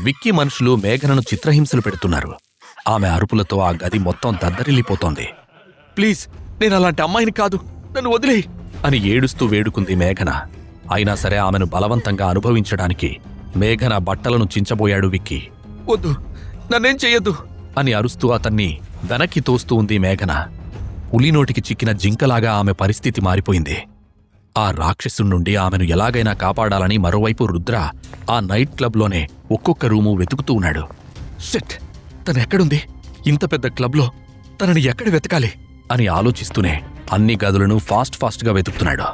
విక్కీ మనుషులు మేఘనను చిత్రహింసలు పెడుతున్నారు. ఆమె అరుపులతో ఆ గది మొత్తం దద్దరిల్లిపోతోంది. ప్లీజ్ నేను అలాంటి అమ్మాయిని కాదు. నన్ను వదిలేయ్! అని ఏడుస్తూ వేడుకుంది మేఘన. అయినా సరే ఆమెను బలవంతంగా అనుభవించడానికి మేఘన బట్టలను చించబోయాడు విక్కీ. వద్దు నన్నేం చెయ్యొద్దు. అని అరుస్తూ అతన్ని వెనక్కి తోస్తూ ఉంది మేఘన. పులినోటికి చిక్కిన జింకలాగా ఆమె పరిస్థితి మారిపోయింది. ఆ రాక్షసుడి నుండి ఆమెను ఎలాగైనా కాపాడాలని మరోవైపు రుద్ర ఆ నైట్ క్లబ్లోనే ఒక్కొక్క రూము వెతుకుతూ ఉన్నాడు. షిట్! తనెక్కడుంది? ఇంత పెద్ద క్లబ్లో తనని ఎక్కడ వెతకాలి? అని ఆలోచిస్తూనే అన్ని గదులను ఫాస్ట్ ఫాస్ట్గా వెతుకుతున్నాడు.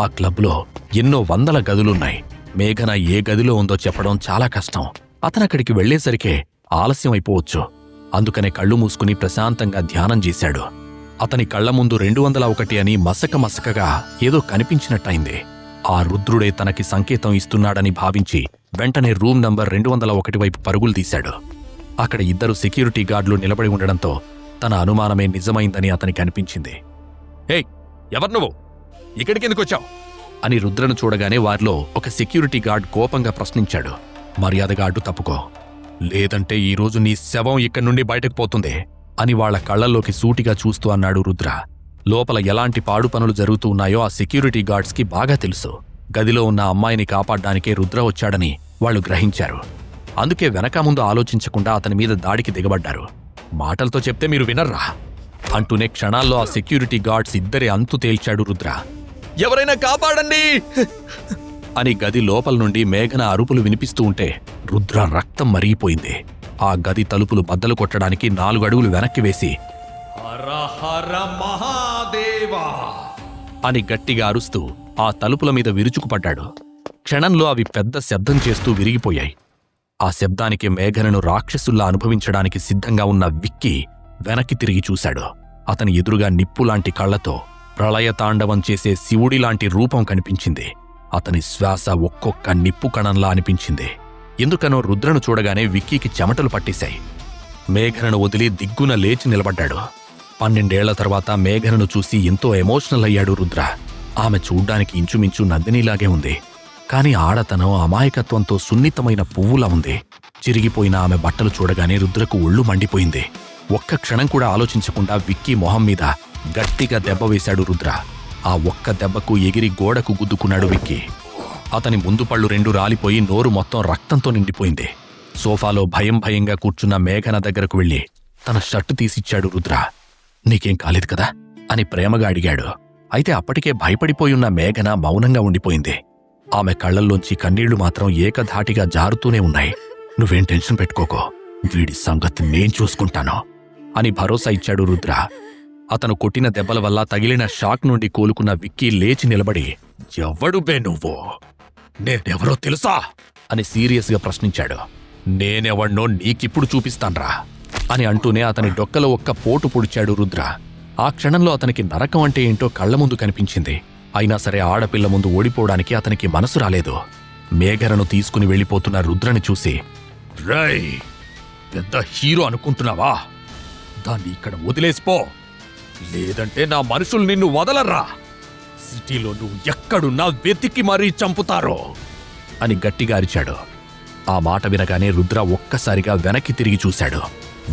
ఆ క్లబ్లో ఎన్నో వందల గదులున్నాయి. మేఘన ఏ గదిలో ఉందో చెప్పడం చాలా కష్టం. అతనక్కడికి వెళ్ళేసరికే ఆలస్యం అయిపోవచ్చు అందుకనే కళ్ళు మూసుకుని ప్రశాంతంగా ధ్యానం చేశాడు. అతని కళ్ళ ముందు రెండు వందల ఒకటి అని మసక మసకగా ఏదో కనిపించినట్టయింది. ఆ రుద్రుడే తనకి సంకేతం ఇస్తున్నాడని భావించి వెంటనే రూమ్ నంబర్ రెండు వందల ఒకటి వైపు పరుగులు తీశాడు. అక్కడ ఇద్దరు సెక్యూరిటీ గార్డులు నిలబడి ఉండడంతో తన అనుమానమే నిజమైందని అతనికి అనిపించింది. హే ఎవరు నువ్వు? ఇక్కడికి ఎందుకొచ్చావు అని రుద్రను చూడగానే వారిలో ఒక సెక్యూరిటీ గార్డ్ కోపంగా ప్రశ్నించాడు. మర్యాదగా అడ్డు తప్పుకో. లేదంటే ఈరోజు నీ శవం ఇక్కడి నుండి బయటకు పోతుంది. అని వాళ్ళ కళ్ళల్లోకి సూటిగా చూస్తూ అన్నాడు రుద్ర. లోపల ఎలాంటి పాడు పనులు జరుగుతూ ఉన్నాయో ఆ సెక్యూరిటీ గార్డ్స్కి బాగా తెలుసు. గదిలో ఉన్న అమ్మాయిని కాపాడ్డానికే రుద్ర వచ్చాడని వాళ్ళు గ్రహించారు. అందుకే వెనక ముందు ఆలోచించకుండా అతని మీద దాడికి దిగబడ్డారు. మాటలతో చెప్తే మీరు వినర్రా? అంటూనే క్షణాల్లో ఆ సెక్యూరిటీ గార్డ్స్ ఇద్దరి అంతు తేల్చాడు రుద్ర. ఎవరైనా కాపాడండి! అని గది లోపల నుండి మేఘన అరుపులు వినిపిస్తూ ఉంటే రుద్ర రక్తం మరిగిపోయింది. ఆ గది తలుపులు బద్దలు కొట్టడానికి నాలుగు అడుగులు వెనక్కి వేసి అని గట్టిగా అరుస్తూ ఆ తలుపుల మీద విరుచుకుపడ్డాడు. క్షణంలో అవి పెద్ద శబ్దం చేస్తూ విరిగిపోయాయి. ఆ శబ్దానికి మేఘనను రాక్షసుల్లా అనుభవించడానికి సిద్ధంగా ఉన్న విక్కీ వెనక్కి తిరిగి చూశాడు. అతని ఎదురుగా నిప్పులాంటి కళ్ళతో ప్రళయ తాండవం చేసే శివుడిలాంటి రూపం కనిపించింది. అతని శ్వాస ఒక్కొక్క నిప్పు కణంలా అనిపించింది. ఎందుకనో రుద్రను చూడగానే విక్కీకి చెమటలు పట్టేశాయి. మేఘనను వదిలి దిగ్గున లేచి నిలబడ్డాడు. పన్నెండేళ్ళ తర్వాత మేఘనను చూసి ఎంతో ఎమోషనల్ అయ్యాడు రుద్ర. ఆమె చూడ్డానికి ఇంచుమించు నందినిలాగే ఉంది. కాని ఆడతనం అమాయకత్వంతో సున్నితమైన పువ్వులా ఉంది. చిరిగిపోయిన ఆమె బట్టలు చూడగానే రుద్రకు ఒళ్ళు మండిపోయింది. ఒక్క క్షణం కూడా ఆలోచించకుండా విక్కీ మొహం మీద గట్టిగా దెబ్బ వేశాడు రుద్ర. ఆ ఒక్క దెబ్బకు ఎగిరి గోడకు గుద్దుకున్నాడు విక్కీ. అతని ముందు పళ్ళు రెండు రాలిపోయి నోరు మొత్తం రక్తంతో నిండిపోయింది. సోఫాలో భయం భయంగా కూర్చున్న మేఘన దగ్గరకు వెళ్ళి తన షర్టు తీసిచ్చాడు రుద్ర. నీకేం కాలేదు కదా? అని ప్రేమగా అడిగాడు. అయితే అప్పటికే భయపడిపోయున్న మేఘన మౌనంగా ఉండిపోయింది. ఆమె కళ్ళల్లోంచి కన్నీళ్ళు మాత్రం ఏకధాటిగా జారుతూనే ఉన్నాయి. నువ్వేం టెన్షన్ పెట్టుకోకో. వీడి సంగతి నేను చూసుకుంటాను. అని భరోసా ఇచ్చాడు రుద్ర. అతను కొట్టిన దెబ్బల వల్ల తగిలిన షాక్ నుండి కోలుకున్న విక్కీ లేచి నిలబడి ఎవడు బే నువ్వు? నేనెవరో తెలుసా? అని సీరియస్గా ప్రశ్నించాడు. నేనెవడ్నో నీకిప్పుడు చూపిస్తాన్రా. అని అంటూనే అతని డొక్కలో ఒక్క పోటు పొడిచాడు రుద్ర. ఆ క్షణంలో అతనికి నరకం అంటే ఏంటో కళ్ళ ముందు కనిపించింది. అయినా సరే ఆడపిల్ల ముందు ఓడిపోవడానికి అతనికి మనసు రాలేదు. మేఘరను తీసుకుని వెళ్ళిపోతున్న రుద్రని చూసి రై పెద్ద హీరో అనుకుంటున్నావా? దాన్ని ఇక్కడ వదిలేసిపో లేదంటే నా మనుషులు నిన్ను వదలర్రా. సిటీలో నువ్వు ఎక్కడున్నా వెతికి మరీ చంపుతారో. అని గట్టిగా అరిచాడు. ఆ మాట వినగానే రుద్ర ఒక్కసారిగా వెనక్కి తిరిగి చూశాడు.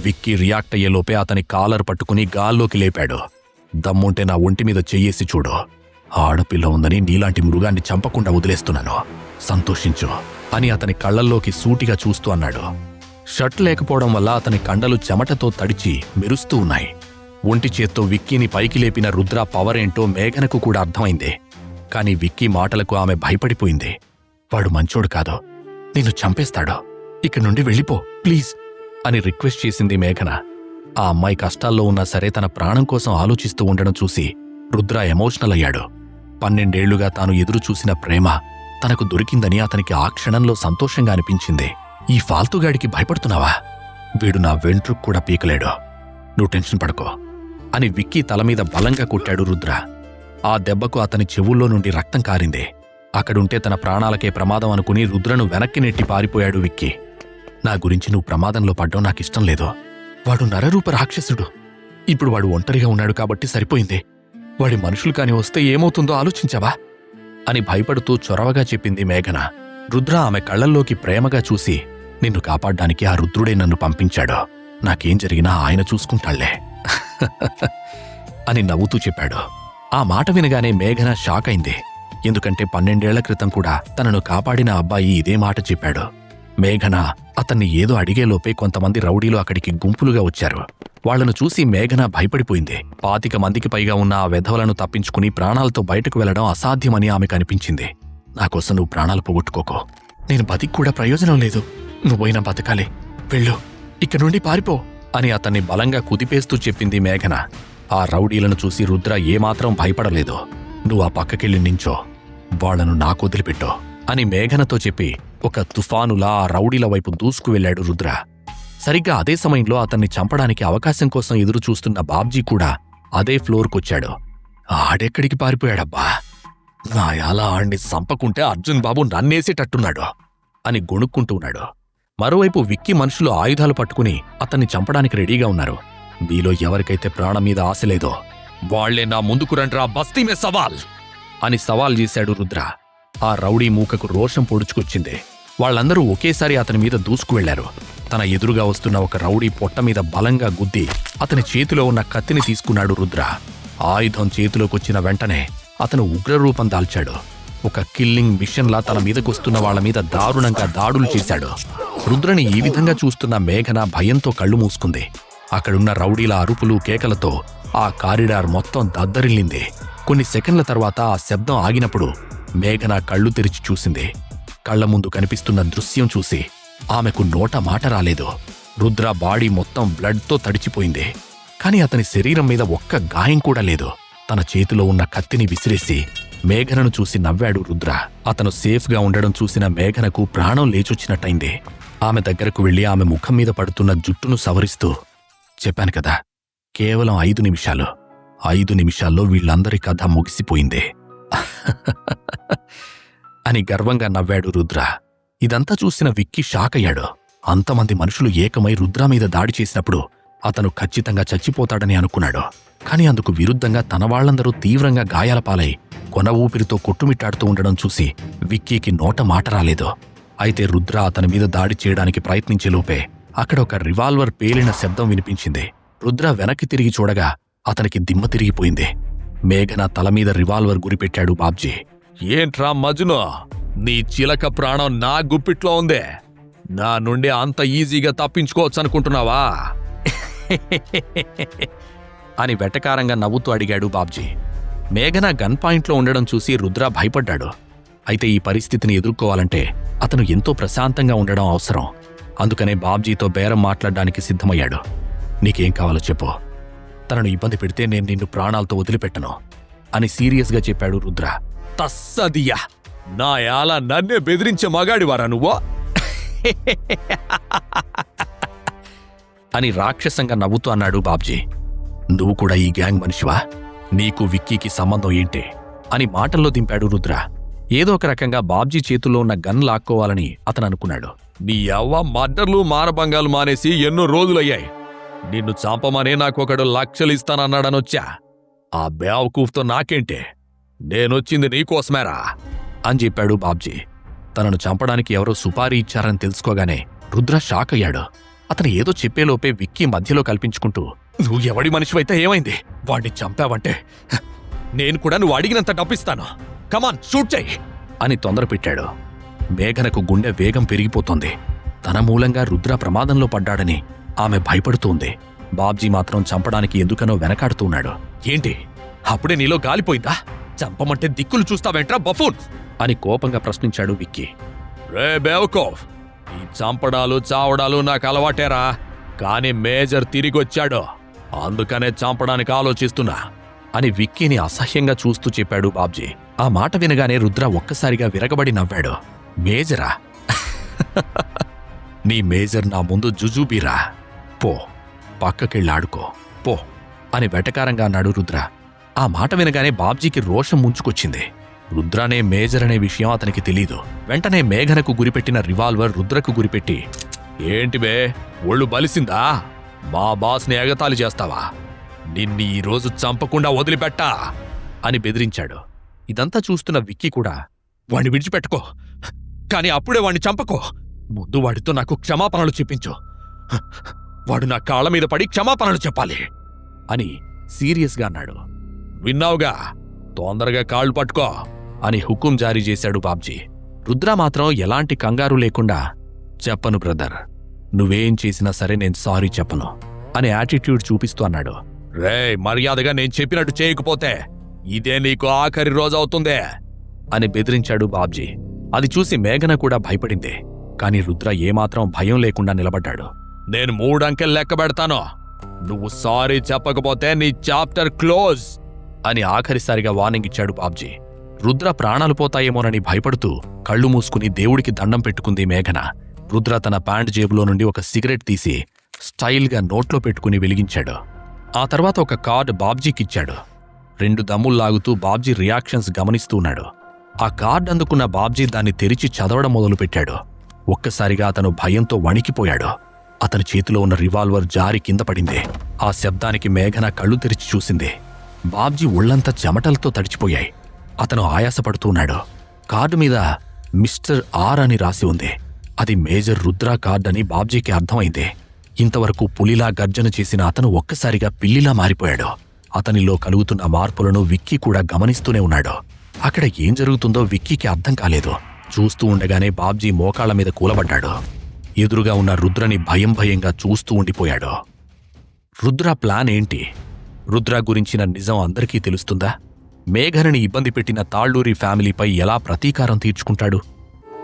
విక్కీ రియాక్ట్ అయ్యేలోపే అతని కాలర్ పట్టుకుని గాల్లోకి లేపాడు. దమ్ముంటే నా ఒంటి మీద చెయ్యేసి చూడు. ఆడపిల్ల ఉందని నీలాంటి మృగాన్ని చంపకుండా వదిలేస్తున్నాను. సంతోషించు అని అతని కళ్ళల్లోకి సూటిగా చూస్తూ అన్నాడు. షర్ట్ లేకపోవడం వల్ల అతని కండలు చెమటతో తడిచి మెరుస్తూ ఉన్నాయి. ఒంటి చేత్తో విక్కీని పైకి లేపిన రుద్ర పవరేంటో మేఘనకు కూడా అర్థమైంది. కాని విక్కీ మాటలకు ఆమె భయపడిపోయింది. వాడు మంచోడు కాదు. నిన్ను చంపేస్తాడు. ఇక్కడి నుండి వెళ్ళిపో ప్లీజ్ అని రిక్వెస్ట్ చేసింది మేఘన. ఆ అమ్మాయి కష్టాల్లో ఉన్నా సరే తన ప్రాణం కోసం ఆలోచిస్తూ ఉండడం చూసి రుద్ర ఎమోషనల్ అయ్యాడు. పన్నెండేళ్ళుగా తాను ఎదురు చూసిన ప్రేమ తనకు దొరికిందని అతనికి ఆ క్షణంలో సంతోషంగా అనిపించింది. ఈ ఫాల్తుగాడికి భయపడుతున్నావా? వీడు నా వెంట్రుకు కూడా పీకలేడు. నువ్వు టెన్షన్ పడుకో. అని విక్కీ తలమీద బలంగా కొట్టాడు రుద్ర. ఆ దెబ్బకు అతని చెవుల్లో నుండి రక్తం కారిందే. అక్కడుంటే తన ప్రాణాలకే ప్రమాదం అనుకుని రుద్రను వెనక్కి నెట్టి పారిపోయాడు విక్కీ. నా గురించి నువ్వు ప్రమాదంలో పడ్డం నాకిష్టం లేదు. వాడు నరరూప రాక్షసుడు. ఇప్పుడు వాడు ఒంటరిగా ఉన్నాడు కాబట్టి సరిపోయింది. వాడి మనుషులు కాని వస్తే ఏమవుతుందో ఆలోచించావా? అని భయపడుతూ చొరవగా చెప్పింది మేఘన. రుద్ర ఆమె కళ్ళల్లోకి ప్రేమగా చూసి నిన్ను కాపాడ్డానికి ఆ రుద్రుడే నన్ను పంపించాడు. నాకేం జరిగినా ఆయన చూసుకుంటాళ్ళే. అని నవ్వుతూ చెప్పాడు. ఆ మాట వినగానే మేఘన షాక్ అయింది. ఎందుకంటే పన్నెండేళ్ళ క్రితం కూడా తనను కాపాడిన అబ్బాయి ఇదే మాట చెప్పాడు. మేఘన అతన్ని ఏదో అడిగేలోపే కొంతమంది రౌడీలు అక్కడికి గుంపులుగా వచ్చారు. వాళ్ళను చూసి మేఘన భయపడిపోయింది. పాతిక మందికి పైగా ఉన్న ఆ వెధవలను తప్పించుకుని ప్రాణాలతో బయటకు వెళ్ళడం అసాధ్యమని ఆమెకు అనిపించింది నాకోసం నువ్వు ప్రాణాలు పోగొట్టుకోకో. నేను బతికి కూడా ప్రయోజనం లేదు. నువ్వైనా బతకాలి. వెళ్ళు. ఇక్కడి నుండి పారిపో. అని అతన్ని బలంగా కుదిపేస్తూ చెప్పింది మేఘన. ఆ రౌడీలను చూసి రుద్ర ఏమాత్రం భయపడలేదు. నువ్వు ఆ పక్కకెళ్ళి నించో. వాళ్ళను నాకు వదిలిపెట్టో అని మేఘనతో చెప్పి ఒక తుఫానులా ఆ రౌడీల వైపు దూసుకు వెళ్ళాడు రుద్ర. సరిగ్గా అదే సమయంలో అతన్ని చంపడానికి అవకాశం కోసం ఎదురు చూస్తున్న బాబ్జీ కూడా అదే ఫ్లోర్కొచ్చాడు. ఆడెక్కడికి పారిపోయాడబ్బా? నా ఎలా ఆణ్ణి చంపకుంటే అర్జున్ బాబు నన్నేసేటట్టున్నాడు అని గొణుక్కుంటూ ఉన్నాడు. మరోవైపు విక్కీ మనుషులు ఆయుధాలు పట్టుకుని అతన్ని చంపడానికి రెడీగా ఉన్నారు. మీలో ఎవరికైతే ప్రాణం మీద ఆశ లేదో వాళ్ళే నా ముందుకు రండ్రా బస్తీమే సవాల్! అని సవాల్ చేశాడు రుద్ర. ఆ రౌడీ మూకకు రోషం పొడుచుకొచ్చింది. వాళ్ళందరూ ఒకేసారి అతని మీద దూసుకు వెళ్ళారు. తన ఎదురుగా వస్తున్న ఒక రౌడీ పొట్ట మీద బలంగా గుద్ది అతని చేతిలో ఉన్న కత్తిని తీసుకున్నాడు రుద్ర. ఆయుధం చేతిలోకొచ్చిన వెంటనే అతను ఉగ్రరూపం దాల్చాడు. ఒక కిల్లింగ్ మిషన్లా తన మీదకొస్తున్న వాళ్ళ మీద దారుణంగా దాడులు చేశాడు. రుద్రని ఈ విధంగా చూస్తున్న మేఘన భయంతో కళ్ళు మూసుకుంది. అక్కడున్న రౌడీల అరుపులు కేకలతో ఆ కారిడార్ మొత్తం దద్దరిల్లింది. కొన్ని సెకండ్ల తర్వాత ఆ శబ్దం ఆగినప్పుడు మేఘన కళ్ళు తెరిచి చూసింది. కళ్ళ ముందు కనిపిస్తున్న దృశ్యం చూసి ఆమెకు నోట మాట రాలేదు. రుద్ర బాడీ మొత్తం బ్లడ్తో తడిచిపోయింది. కాని అతని శరీరం మీద ఒక్క గాయం కూడా లేదు. తన చేతిలో ఉన్న కత్తిని విసిరేసి మేఘనను చూసి నవ్వాడు రుద్ర. అతను సేఫ్గా ఉండడం చూసిన మేఘనకు ప్రాణం లేచొచ్చినట్టయింది. ఆమె దగ్గరకు వెళ్ళి ఆమె ముఖం మీద పడుతున్న జుట్టును సవరిస్తూ చెప్పాను కదా కేవలం ఐదు నిమిషాలు. ఐదు నిమిషాల్లో వీళ్ళందరి కథ ముగిసిపోయింది. అని గర్వంగా నవ్వాడు రుద్ర. ఇదంతా చూసిన విక్కీ షాక్ అయ్యాడు. అంతమంది మనుషులు ఏకమై రుద్ర మీద దాడి చేసినప్పుడు అతను ఖచ్చితంగా చచ్చిపోతాడని అనుకున్నాడు. కాని అందుకు విరుద్ధంగా తన వాళ్ళందరూ తీవ్రంగా గాయాల పాలై కొన ఊపిరితో కొట్టుమిట్టాడుతూ ఉండడం చూసి విక్కీకి నోట మాట రాలేదు. అయితే రుద్ర అతని మీద దాడి చేయడానికి ప్రయత్నించేలోపే అక్కడ ఒక రివాల్వర్ పేలిన శబ్దం వినిపించింది. రుద్ర వెనక్కి తిరిగి చూడగా అతనికి దిమ్మ తిరిగిపోయింది. మేఘన తల మీద రివాల్వర్ గురిపెట్టాడు బాబ్జీ. ఏంట్రా మజును? నీ చిలక ప్రాణం నా గుప్పిట్లో ఉందే. నా నుండి అంత ఈజీగా తప్పించుకోవచ్చు అనుకుంటున్నావా అని వెటకారంగా నవ్వుతూ అడిగాడు బాబ్జీ. మేఘన గన్ పాయింట్లో ఉండడం చూసి రుద్ర భయపడ్డాడు. అయితే ఈ పరిస్థితిని ఎదుర్కోవాలంటే అతను ఎంతో ప్రశాంతంగా ఉండడం అవసరం. అందుకనే బాబ్జీతో బేరం మాట్లాడడానికి సిద్ధమయ్యాడు. నీకేం కావాలో చెప్పు. తనను ఇబ్బంది పెడితే నేను నిన్ను ప్రాణాలతో వదిలిపెట్టను అని సీరియస్గా చెప్పాడు రుద్ర. తస్సదియా నా యాల నన్నే బెదిరించే మగాడివారా నువ్వు? అని రాక్షసంగా నవ్వుతూ అన్నాడు బాబ్జీ. నువ్వు కూడా ఈ గ్యాంగ్ మనిషివా? నీకు విక్కీకి సంబంధం ఏంటి? అని మాటల్లో దింపాడు రుద్ర. ఏదో ఒక రకంగా బాబ్జీ చేతుల్లో ఉన్న గన్ లాక్కోవాలని అతను అనుకున్నాడు. నీ అవ్వ మర్డర్లు మారభంగాలు మానేసి ఎన్నో రోజులయ్యాయి. నిన్ను చంపమనే నాకొకడు లక్షలు ఇస్తానన్నాడనొచ్చా ఆ బేవకూఫ్తో నాకేంటే? నేనొచ్చింది నీకోసమేరా? అని చెప్పాడు బాబ్జీ. తనను చంపడానికి ఎవరో సుపారీ ఇచ్చారని తెలుసుకోగానే రుద్ర షాక్ అయ్యాడు. అతను ఏదో చెప్పేలోపే విక్కీ మధ్యలో కల్పించుకుంటూ నువ్వు ఎవడి మనిషివైతే ఏమైంది? వాడిని చంపావంటే? నేను కూడా నువ్వు అడిగినంత డబ్బిస్తాను. కమాన్ షూట్ చేయి. అని తొందర పెట్టాడు. మేఘనకు గుండె వేగం పెరిగిపోతోంది. తన మూలంగా రుద్ర ప్రమాదంలో పడ్డాడని ఆమె భయపడుతోంది. బాబ్జీ మాత్రం చంపడానికి ఎందుకనో వెనకాడుతున్నాడు. ఏంటి? అప్పుడే నీలో గాలిపోయిందా? చంపమంటే దిక్కులు చూస్తావేంట్రా బఫూన్? అని కోపంగా ప్రశ్నించాడు విక్కీ. రే బేవకోఫ్ ఈ చంపడాలు చావడాలు నాకు అలవాటేరా. కానీ మేజర్ తిరిగొచ్చాడు. అందుకనే చంపడానికి ఆలోచిస్తున్నా. అని విక్కీని అసహ్యంగా చూస్తూ చెప్పాడు బాబ్జీ. ఆ మాట వినగానే రుద్ర ఒక్కసారిగా విరగబడి నవ్వాడు. మేజరా? నీ మేజర్ నా ముందు జుజుబీరా. పో పక్కకెళ్ళాడుకో. పో అని వెటకారంగా అన్నాడు రుద్ర. ఆ మాట వినగానే బాబ్జీకి రోషం ముంచుకొచ్చింది. రుద్రనే మేజర్ అనే విషయం అతనికి తెలీదు. వెంటనే మేఘనకు గురిపెట్టిన రివాల్వర్ రుద్రకు గురిపెట్టి ఏంటి బే ఒళ్ళు బలిసిందా? మా బాస్ని ఎగతాళి చేస్తావా? నిన్ను ఈ రోజు చంపకుండా వదిలిపెట్టా అని బెదిరించాడు. ఇదంతా చూస్తున్న విక్కీ కూడా వాణ్ణి విడిచిపెట్టుకో. కానీ అప్పుడే వాణ్ణి చంపకో. ముందు వాడితో నాకు క్షమాపణలు చెప్పించు. వాడు నా కాళ్ళ మీద పడి క్షమాపణలు చెప్పాలి. అని సీరియస్గా అన్నాడు. విన్నావుగా తొందరగా కాళ్ళు పట్టుకో అని హుకుం జారీ చేశాడు బాబ్జీ. రుద్ర మాత్రం ఎలాంటి కంగారు లేకుండా చెప్పను బ్రదర్ నువ్వేం చేసినా సరే నేను సారీ చెప్పను అని యాటిట్యూడ్ చూపిస్తూ అన్నాడు. రే మర్యాదగా నేను చెప్పినట్టు చేయకపోతే ఇదే నీకు ఆఖరి రోజవుతుందే అని బెదిరించాడు బాబ్జీ. అది చూసి మేఘన కూడా భయపడింది. కాని రుద్ర ఏమాత్రం భయం లేకుండా నిలబడ్డాడు. నేను మూడంకెలు లెక్క పెడతాను. నువ్వు సారీ చెప్పకపోతే నీ చాప్టర్ క్లోజ్ అని ఆఖరిసారిగా వార్నింగ్ ఇచ్చాడు బాబ్జీ. రుద్ర ప్రాణాలు పోతాయేమోనని భయపడుతూ కళ్ళు మూసుకుని దేవుడికి దండం పెట్టుకుంది మేఘన. రుద్ర తన ప్యాంట్ జేబులో నుండి ఒక సిగరెట్ తీసి స్టైల్గా నోట్లో పెట్టుకుని వెలిగించాడు. ఆ తర్వాత ఒక కార్డు బాబ్జీకిచ్చాడు. రెండు దమ్ముల్లాగుతూ బాబ్జీ రియాక్షన్స్ గమనిస్తూ ఉన్నాడు. ఆ కార్డ్ అందుకున్న బాబ్జీ దాన్ని తెరిచి చదవడం మొదలుపెట్టాడు. ఒక్కసారిగా అతను భయంతో వణికిపోయాడు. అతని చేతిలో ఉన్న రివాల్వర్ జారి కింద పడింది. ఆ శబ్దానికి మేఘన కళ్ళు తెరిచి చూసింది. బాబ్జీ ఒళ్ళంతా చెమటలతో తడిచిపోయాయి. అతను ఆయాసపడుతున్నాడు కార్డు మీద మిస్టర్ ఆర్ అని రాసి ఉంది. అది మేజర్ రుద్రా కార్డ్ అని బాబ్జీకి అర్థమైంది. ఇంతవరకు పులిలా గర్జన చేసిన అతను ఒక్కసారిగా పిల్లిలా మారిపోయాడు. అతనిలో కలుగుతున్న మార్పులను విక్కీ కూడా గమనిస్తూనే ఉన్నాడు. అక్కడ ఏం జరుగుతుందో విక్కీకి అర్థం కాలేదు. చూస్తూ ఉండగానే బాబ్జీ మోకాళ్ళ మీద కూలబడ్డాడు. ఎదురుగా ఉన్న రుద్రని భయం భయంగా చూస్తూ ఉండిపోయాడు. రుద్ర ప్లాన్ ఏంటి? రుద్ర గురించిన నిజం అందరికీ తెలుస్తుందా? మేఘనని ఇబ్బంది పెట్టిన తాళ్ళూరి ఫ్యామిలీపై ఎలా ప్రతీకారం తీర్చుకుంటాడు?